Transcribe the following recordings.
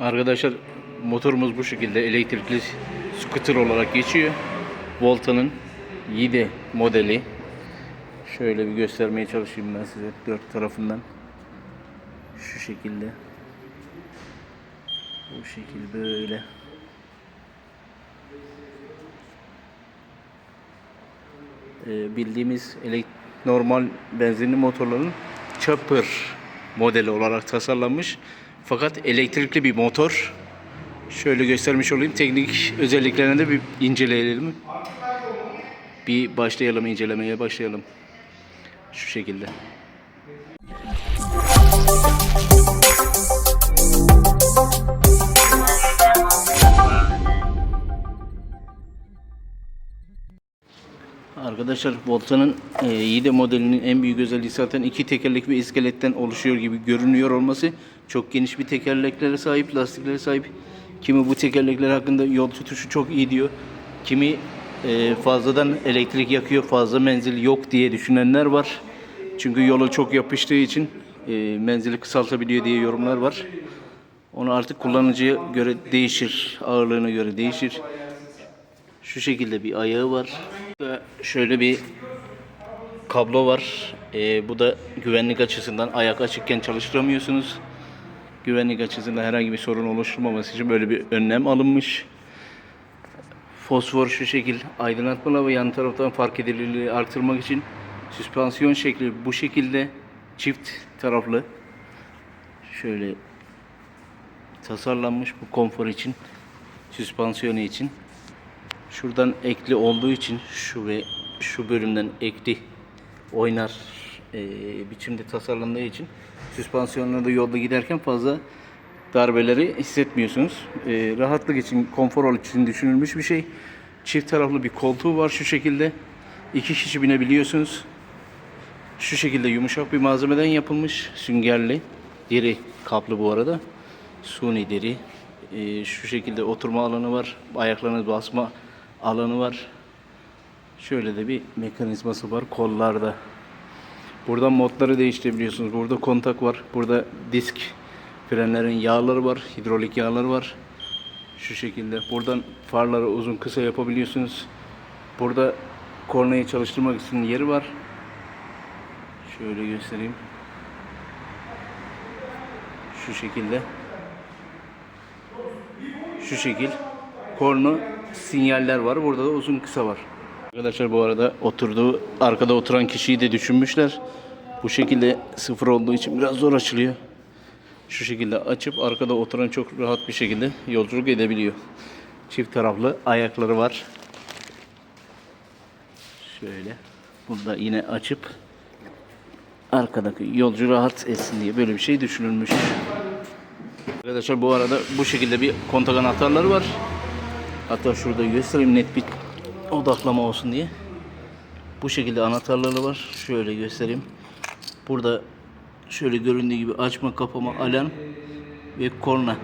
Arkadaşlar motorumuz bu şekilde elektrikli scooter olarak geçiyor. Volta'nın 7 modeli. Şöyle bir göstermeye çalışayım ben size dört tarafından. Şu şekilde. Bu şekil böyle. Ee, bildiğimiz normal benzinli motorların chopper modeli olarak tasarlanmış. Fakat elektrikli bir motor. Şöyle göstermiş olayım. Teknik özelliklerini de bir inceleyelim. Bir başlayalım incelemeye başlayalım. Şu şekilde. Arkadaşlar Volta'nın e, modelinin en büyük özelliği zaten iki tekerlek bir iskeletten oluşuyor gibi görünüyor olması. Çok geniş bir tekerleklere sahip, lastiklere sahip. Kimi bu tekerlekler hakkında yol tutuşu çok iyi diyor. Kimi e, fazladan elektrik yakıyor, fazla menzil yok diye düşünenler var. Çünkü yola çok yapıştığı için e, menzili kısaltabiliyor diye yorumlar var. Onu artık kullanıcıya göre değişir, ağırlığına göre değişir. Şu şekilde bir ayağı var. Şöyle bir kablo var. Ee, bu da güvenlik açısından ayak açıkken çalıştıramıyorsunuz. Güvenlik açısından herhangi bir sorun oluşturmaması için böyle bir önlem alınmış. Fosfor şu şekil aydınlatmalı ve yan taraftan fark edilirliği artırmak için süspansiyon şekli bu şekilde çift taraflı şöyle tasarlanmış bu konfor için süspansiyonu için şuradan ekli olduğu için şu ve şu bölümden ekli oynar e, biçimde tasarlandığı için süspansiyonlarda yolda giderken fazla darbeleri hissetmiyorsunuz. E, rahatlık için, konfor için düşünülmüş bir şey. Çift taraflı bir koltuğu var şu şekilde. İki kişi binebiliyorsunuz. Şu şekilde yumuşak bir malzemeden yapılmış. Süngerli. Deri kaplı bu arada. Suni deri. Ee, şu şekilde oturma alanı var. Ayaklarınız basma alanı var. Şöyle de bir mekanizması var kollarda. Buradan modları değiştirebiliyorsunuz. Burada kontak var. Burada disk frenlerin yağları var. Hidrolik yağları var. Şu şekilde. Buradan farları uzun kısa yapabiliyorsunuz. Burada kornayı çalıştırmak için yeri var. Şöyle göstereyim. Şu şekilde. Şu şekil. Korna sinyaller var. Burada da uzun kısa var. Arkadaşlar bu arada oturduğu arkada oturan kişiyi de düşünmüşler. Bu şekilde sıfır olduğu için biraz zor açılıyor. Şu şekilde açıp arkada oturan çok rahat bir şekilde yolculuk edebiliyor. Çift taraflı ayakları var. Şöyle. Burada yine açıp arkadaki yolcu rahat etsin diye böyle bir şey düşünülmüş. Arkadaşlar bu arada bu şekilde bir kontak anahtarları var. Hatta şurada göstereyim net bir odaklama olsun diye. Bu şekilde anahtarları var. Şöyle göstereyim. Burada şöyle göründüğü gibi açma, kapama, alarm ve korna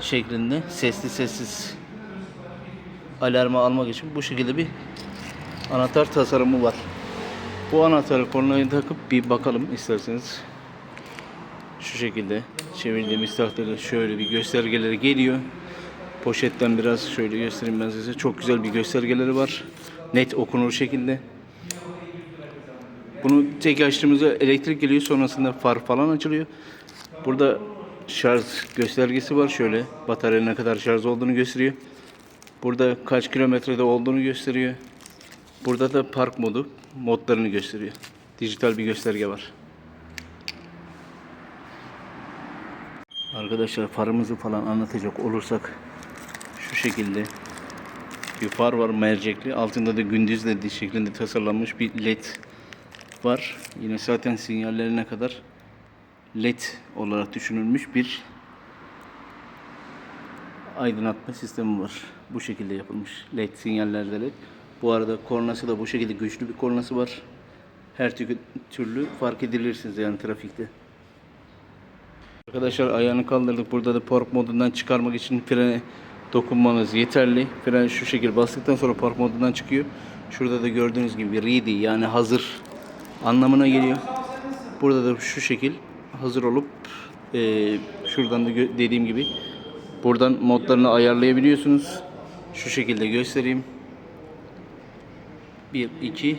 şeklinde sesli sessiz alarmı almak için bu şekilde bir anahtar tasarımı var. Bu anahtarı kornaya takıp bir bakalım isterseniz. Şu şekilde çevirdiğimiz takdirde şöyle bir göstergeleri geliyor. Poşetten biraz şöyle göstereyim ben size. Çok güzel bir göstergeleri var. Net okunur şekilde. Bunu tek açtığımızda elektrik geliyor. Sonrasında far falan açılıyor. Burada şarj göstergesi var. Şöyle bataryanın ne kadar şarj olduğunu gösteriyor. Burada kaç kilometrede olduğunu gösteriyor. Burada da park modu modlarını gösteriyor. Dijital bir gösterge var. Arkadaşlar farımızı falan anlatacak olursak şu şekilde bir far var mercekli. Altında da gündüz ledi şeklinde tasarlanmış bir led var. Yine zaten sinyallerine kadar led olarak düşünülmüş bir aydınlatma sistemi var. Bu şekilde yapılmış. led sinyallerde led. Bu arada kornası da bu şekilde güçlü bir kornası var. Her tü- türlü fark edilirsiniz yani trafikte. Arkadaşlar ayağını kaldırdık. Burada da park modundan çıkarmak için frene dokunmanız yeterli. Fren şu şekilde bastıktan sonra park modundan çıkıyor. Şurada da gördüğünüz gibi ready yani hazır anlamına geliyor. Burada da şu şekil hazır olup eee, Şuradan da dediğim gibi buradan modlarını ayarlayabiliyorsunuz. Şu şekilde göstereyim. 1, 2,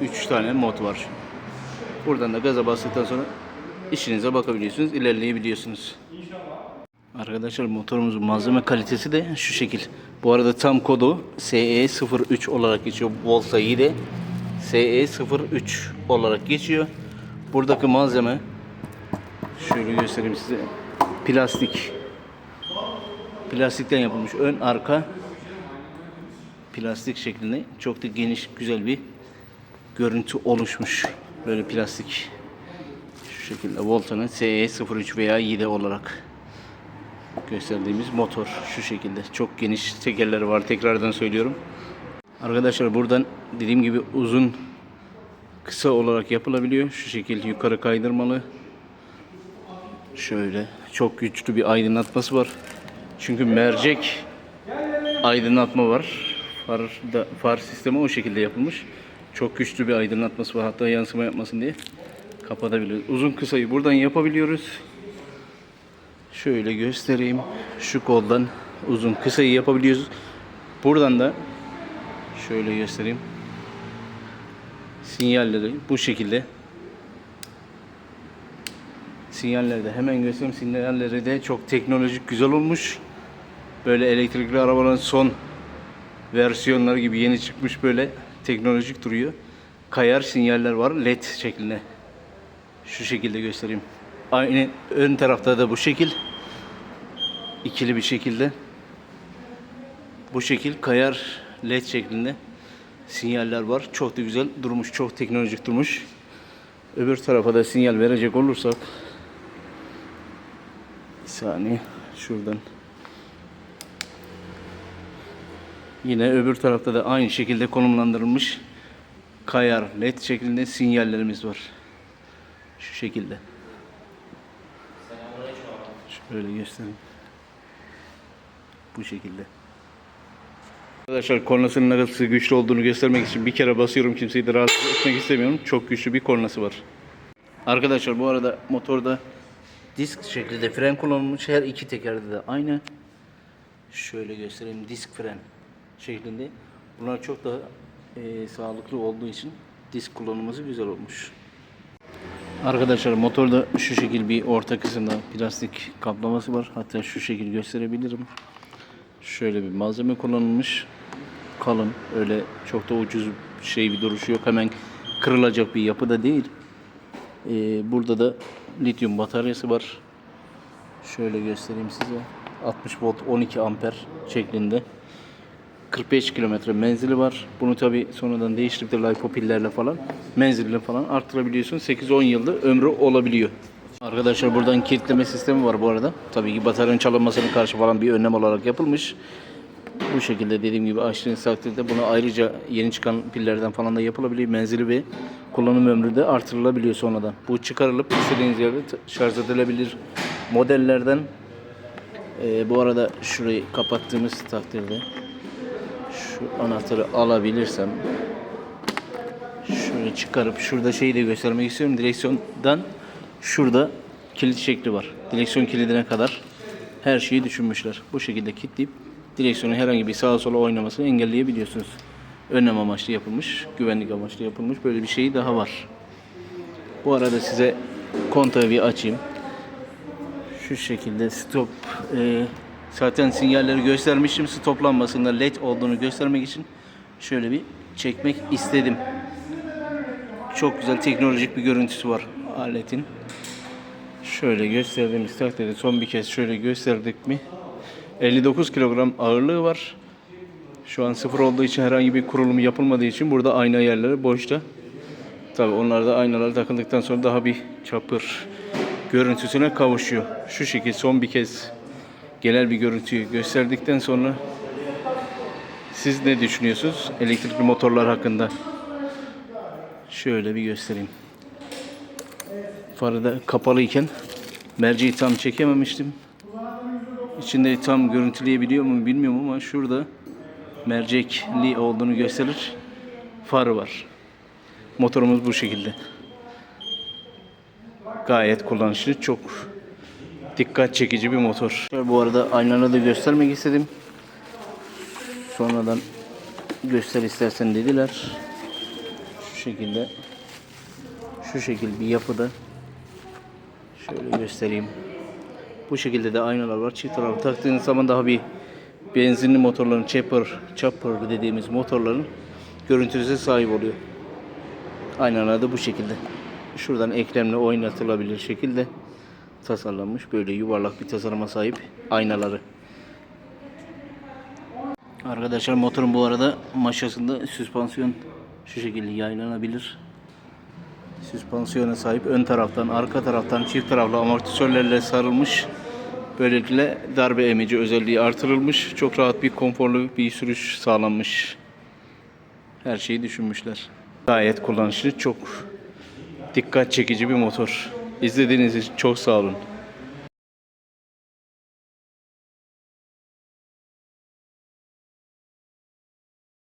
3 tane mod var. Buradan da gaza bastıktan sonra işinize bakabiliyorsunuz, ilerleyebiliyorsunuz. Arkadaşlar motorumuzun malzeme kalitesi de şu şekil. Bu arada tam kodu SE03 olarak geçiyor. Volta iyi de SE03 olarak geçiyor. Buradaki malzeme şöyle göstereyim size. Plastik. Plastikten yapılmış ön arka plastik şeklinde çok da geniş güzel bir görüntü oluşmuş. Böyle plastik şu şekilde Volta'nın SE03 veya 7 olarak gösterdiğimiz motor şu şekilde. Çok geniş tekerleri var tekrardan söylüyorum. Arkadaşlar buradan dediğim gibi uzun kısa olarak yapılabiliyor. Şu şekilde yukarı kaydırmalı. Şöyle çok güçlü bir aydınlatması var. Çünkü mercek aydınlatma var. Far, da, far sistemi o şekilde yapılmış. Çok güçlü bir aydınlatması var. Hatta yansıma yapmasın diye kapatabiliyoruz. Uzun kısayı buradan yapabiliyoruz. Şöyle göstereyim. Şu koldan uzun kısayı yapabiliyoruz. Buradan da şöyle göstereyim. Sinyalleri bu şekilde. Sinyalleri de hemen göstereyim. Sinyalleri de çok teknolojik güzel olmuş. Böyle elektrikli arabaların son versiyonları gibi yeni çıkmış böyle teknolojik duruyor. Kayar sinyaller var led şeklinde. Şu şekilde göstereyim. Aynı ön tarafta da bu şekil. İkili bir şekilde. Bu şekil kayar led şeklinde sinyaller var. Çok da güzel durmuş, çok teknolojik durmuş. Öbür tarafa da sinyal verecek olursak bir saniye şuradan Yine öbür tarafta da aynı şekilde konumlandırılmış kayar led şeklinde sinyallerimiz var. Şu şekilde. Şöyle göstereyim. Bu şekilde. Arkadaşlar kornasının kadar güçlü olduğunu göstermek için bir kere basıyorum kimseyi de rahatsız etmek istemiyorum. Çok güçlü bir kornası var. Arkadaşlar bu arada motorda disk şeklinde fren kullanılmış. Her iki tekerde de aynı. Şöyle göstereyim disk fren şeklinde. Bunlar çok daha e, sağlıklı olduğu için disk kullanılması güzel olmuş. Arkadaşlar motorda şu şekil bir orta kısımda plastik kaplaması var. Hatta şu şekil gösterebilirim. Şöyle bir malzeme kullanılmış. Kalın. Öyle çok da ucuz şey bir duruşu yok. Hemen kırılacak bir yapı da değil. Ee, burada da lityum bataryası var. Şöyle göstereyim size. 60 volt 12 amper şeklinde. 45 kilometre menzili var. Bunu tabi sonradan değiştirip de lipo pillerle falan menzilini falan arttırabiliyorsun. 8-10 yılda ömrü olabiliyor. Arkadaşlar buradan kilitleme sistemi var bu arada. Tabii ki bataryanın çalınmasına karşı falan bir önlem olarak yapılmış. Bu şekilde dediğim gibi açtığınız takdirde bunu ayrıca yeni çıkan pillerden falan da yapılabiliyor. Menzili ve kullanım ömrü de artırılabiliyor sonradan. Bu çıkarılıp istediğiniz yerde şarj edilebilir modellerden. Ee, bu arada şurayı kapattığımız takdirde şu anahtarı alabilirsem şöyle çıkarıp şurada şeyi de göstermek istiyorum. Direksiyondan şurada kilit şekli var. Direksiyon kilidine kadar her şeyi düşünmüşler. Bu şekilde kilitleyip direksiyonun herhangi bir sağa sola oynamasını engelleyebiliyorsunuz. Önlem amaçlı yapılmış, güvenlik amaçlı yapılmış böyle bir şey daha var. Bu arada size kontağı açayım. Şu şekilde stop e, zaten sinyalleri göstermiştim stop lambasında led olduğunu göstermek için şöyle bir çekmek istedim. Çok güzel teknolojik bir görüntüsü var aletin. Şöyle gösterdiğimiz takdirde son bir kez şöyle gösterdik mi 59 kilogram ağırlığı var. Şu an sıfır olduğu için herhangi bir kurulumu yapılmadığı için burada ayna yerleri boşta. Tabi onlar da aynalar takıldıktan sonra daha bir çapır görüntüsüne kavuşuyor. Şu şekilde son bir kez genel bir görüntüyü gösterdikten sonra siz ne düşünüyorsunuz elektrikli motorlar hakkında? Şöyle bir göstereyim. Farı da kapalıyken merceği tam çekememiştim. İçinde tam görüntüleyebiliyor mu bilmiyorum ama şurada mercekli olduğunu gösterir. Farı var. Motorumuz bu şekilde. Gayet kullanışlı, çok dikkat çekici bir motor. Bu arada aynaları da göstermek istedim. Sonradan göster istersen dediler. Şu şekilde şu şekil bir yapıda şöyle göstereyim. Bu şekilde de aynalar var. Çift taraflı taktığınız zaman daha bir benzinli motorların chopper, chopper dediğimiz motorların görüntüsüne sahip oluyor. Aynalar da bu şekilde. Şuradan eklemle oynatılabilir şekilde tasarlanmış. Böyle yuvarlak bir tasarıma sahip aynaları. Arkadaşlar motorun bu arada maşasında süspansiyon şu şekilde yaylanabilir. Süspansiyona sahip ön taraftan, arka taraftan çift taraflı amortisörlerle sarılmış. Böylelikle darbe emici özelliği artırılmış. Çok rahat bir konforlu bir sürüş sağlanmış. Her şeyi düşünmüşler. Gayet kullanışlı, çok dikkat çekici bir motor. İzlediğiniz için çok sağ olun.